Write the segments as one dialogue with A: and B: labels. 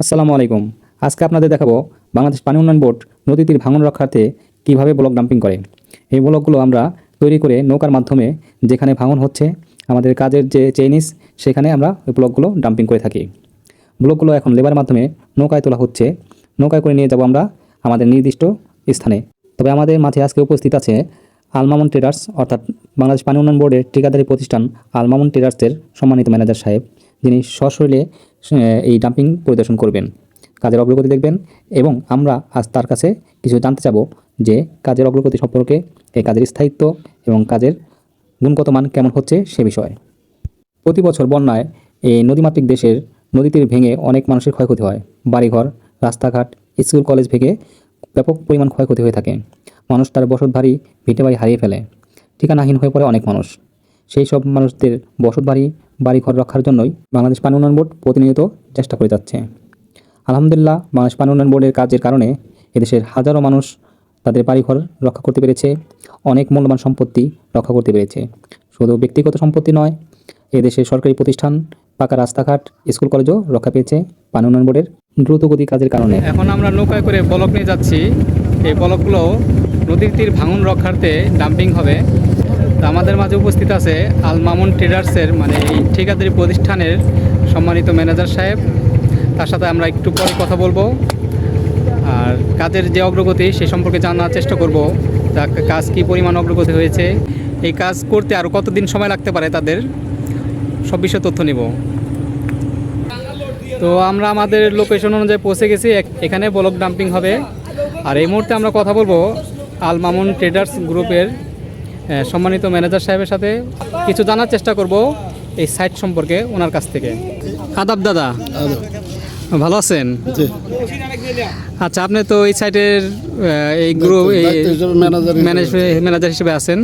A: আসসালামু আলাইকুম। আজকে আপনাদের দেখাবো বাংলাদেশ পানি উন্নয়ন বোর্ড নদী তীর ভাঙন রক্ষার্থে কীভাবে ব্লক ডাম্পিং করে। এই ব্লকগুলো আমরা তৈরি করে নৌকার মাধ্যমে যেখানে ভাঙন হচ্ছে, আমাদের কাজের যে চেইনিস, সেখানে আমরা ওই ব্লকগুলো ডাম্পিং করে থাকি। ব্লকগুলো এখন লেবার মাধ্যমে নৌকায় তোলা হচ্ছে। নৌকায় করে নিয়ে যাব আমরা আমাদের নির্দিষ্ট স্থানে। তবে আমাদের মাঝে আজকে উপস্থিত আছে আলমামুন ট্রেডার্স, অর্থাৎ বাংলাদেশ পানি উন্নয়ন বোর্ডের ঠিকাদারি প্রতিষ্ঠান আলমামুন ট্রেডার্সের সম্মানিত ম্যানেজার সাহেব, যিনি সশরীরে এই ডাম্পিং পরিদর্শন করবেন। কাজের অগ্রগতি দেখবেন এবং আমরা আজ তার কাছে কিছু জানতে চাবো যে কাজের অগ্রগতি সম্পর্কে এই কাজের স্থায়িত্ব এবং কাজের গুণগত মান কেমন হচ্ছে সে বিষয়ে। প্রতি বছর বন্যায় এই নদীমাতৃক দেশের নদী তীর ভেঙে অনেক মানুষের ক্ষয়ক্ষতি হয়। বাড়িঘর, রাস্তাঘাট, স্কুল, কলেজ ভেঙে ব্যাপক পরিমাণ ক্ষয়ক্ষতি হয়ে থাকে। মানুষ তার বসত বাড়ি ভিটে বাড়ি হারিয়ে ফেলে। ঠিকানাহীন হয়ে পড়ে অনেক মানুষ। সেই সব মানুষদের বসত বাড়ি, বাড়িঘর রক্ষার জন্যই বাংলাদেশ পানি উন্নয়ন বোর্ড প্রতিনিয়ত চেষ্টা করে যাচ্ছে। আলহামদুলিল্লাহ, বাংলাদেশ পানি উন্নয়ন বোর্ডের কাজের কারণে এদেশের হাজারো মানুষ তাদের বাড়িঘর রক্ষা করতে পেরেছে, অনেক মূল্যবান সম্পত্তি রক্ষা করতে পেরেছে। শুধু ব্যক্তিগত সম্পত্তি নয়, এদেশের সরকারি প্রতিষ্ঠান, পাকা রাস্তাঘাট, স্কুল কলেজও রক্ষা পেয়েছে পানি উন্নয়ন বোর্ডের দ্রুতগতি কাজের কারণে।
B: এখন আমরা নৌকায় করে বলক নিয়ে যাচ্ছি। এই বলকগুলো নদীর তীর ভাঙন রক্ষার্থে ডাম্পিং হবে। আমাদের মাঝে উপস্থিত আছে আল মামুন ট্রেডার্সের মানে এই ঠিকাদারি প্রতিষ্ঠানের সম্মানিত ম্যানেজার সাহেব। তার সাথে আমরা একটু পরে কথা বলব। আর কাজের যে অগ্রগতি, সে সম্পর্কে জানার চেষ্টা করব। তা কাজ কী পরিমাণ অগ্রগতি হয়েছে? এই কাজ করতে আরও কতদিন সময় লাগতে পারে তাদের? সব বিষয়ে তথ্য নেব। তো আমরা আমাদের লোকেশন অনুযায়ী পৌঁছে গেছি। এখানে ব্লক ডাম্পিং হবে। আর এই মুহূর্তে আমরা কথা বলব আল মামুন ট্রেডার্স গ্রুপের সম্মানিত ম্যানেজার সাহেবের সাথে কিছু জানার চেষ্টা করব এই সাইট সম্পর্কে ওনার কাছ থেকে। আদাব দাদা ভালো আছেন? আচ্ছা আপনি তো এই সাইটের এই গ্রুপ
C: ম্যানেজার হিসেবে।
B: ম্যানেজার হিসেবে আছেন।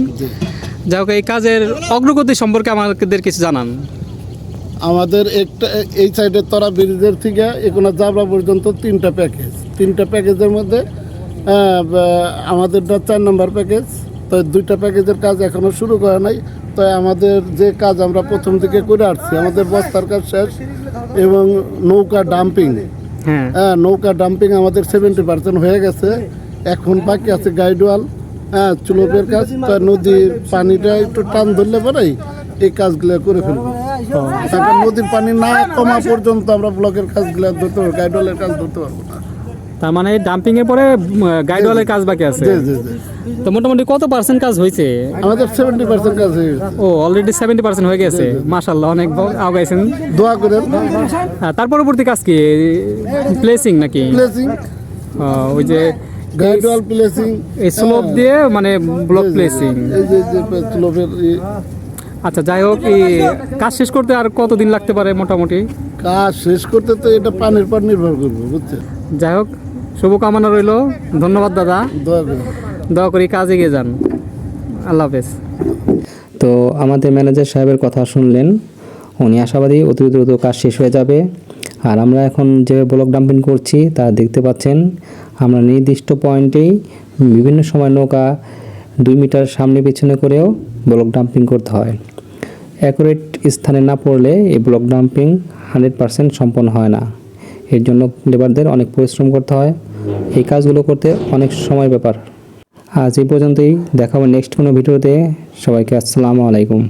B: যাই হোক এই কাজের অগ্রগতি সম্পর্কে আমাদের কিছু জানান।
C: আমাদের একটা এই সাইডের তরা ব্রিজের থেকে এখানে জাবরা পর্যন্ত তিনটা প্যাকেজ। তিনটা প্যাকেজের মধ্যে আমাদেরটা চার নম্বর প্যাকেজ। তো দুইটা প্যাকেজের কাজ এখনও শুরু করা নাই। তো আমাদের যে কাজ আমরা প্রথম থেকে করে আসছি আমাদের বস্তার কাজ শেষ এবং নৌকা ডাম্পিং
B: হ্যাঁ।
C: হ্যাঁ নৌকা ডাম্পিং আমাদের সেভেন্টি পার্সেন্ট হয়ে গেছে। এখন বাকি আছে গাইডওয়াল হ্যাঁ চুলোপের কাজ। তো নদীর পানিটা একটু টান ধরলে পরেই এই কাজগুলো করে ফেলব। নদীর পানি না কমা পর্যন্ত আমরা ব্লকের কাজগুলো ধরতে পারব গাইডওয়ালের কাজ ধরতে পারব না
B: তার মানে ডাম্পিং এর পরে গাইডওয়ালের কাজ বাকি আছে। তো মোটামুটি কত পার্সেন্ট কাজ হয়েছে
C: আমাদের সেভেন্টি পার্সেন্ট কাজ হয়ে গেছে
B: ও অলরেডি সেভেন্টি পার্সেন্ট হয়ে গেছে। মাশাল্লাহ অনেক আগাইছেন।
C: দোয়া করেন।
B: হ্যাঁ, তার পরবর্তী কাজ কি? প্লেসিং নাকি?
C: প্লেসিং
B: ওই যে
C: গাইডওয়াল প্লেসিং
B: এই স্লোপ দিয়ে মানে ব্লক প্লেসিং
C: এই যে চুলোপের
B: আচ্ছা যাই হোক এই কাজ শেষ করতে আর কতদিন লাগতে পারে মোটামুটি?
C: কাজ শেষ করতে তো এটা পানির পর নির্ভর করব বুঝছেন?
B: যাই হোক শুভকামনা রইল। ধন্যবাদ দাদা।
C: দয়া
B: করি। কাজে এগিয়ে যান। আল্লাহ হাফেজ।
A: তো আমাদের ম্যানেজার সাহেবের কথা শুনলেন। উনি আশাবাদী অতি দ্রুত কাজ শেষ হয়ে যাবে। আর আমরা এখন যে ব্লক ডাম্পিং করছি তা দেখতে পাচ্ছেন। আমরা নির্দিষ্ট পয়েন্টেই বিভিন্ন সময় নৌকা দুই মিটার সামনে পিছনে করেও ব্লক ডাম্পিং করতে হয়। অ্যাকুরেট স্থানে না পড়লে এই ব্লক ডাম্পিং হান্ড্রেড পারসেন্ট সম্পন্ন হয় না। এর জন্য লেবারদের অনেক পরিশ্রম করতে হয়। এই কাজগুলো করতে অনেক সময় ব্যাপার। আজ এই পর্যন্তই। দেখাবো নেক্সট কোনো ভিডিওতে। সবাইকে আসসালামু আলাইকুম।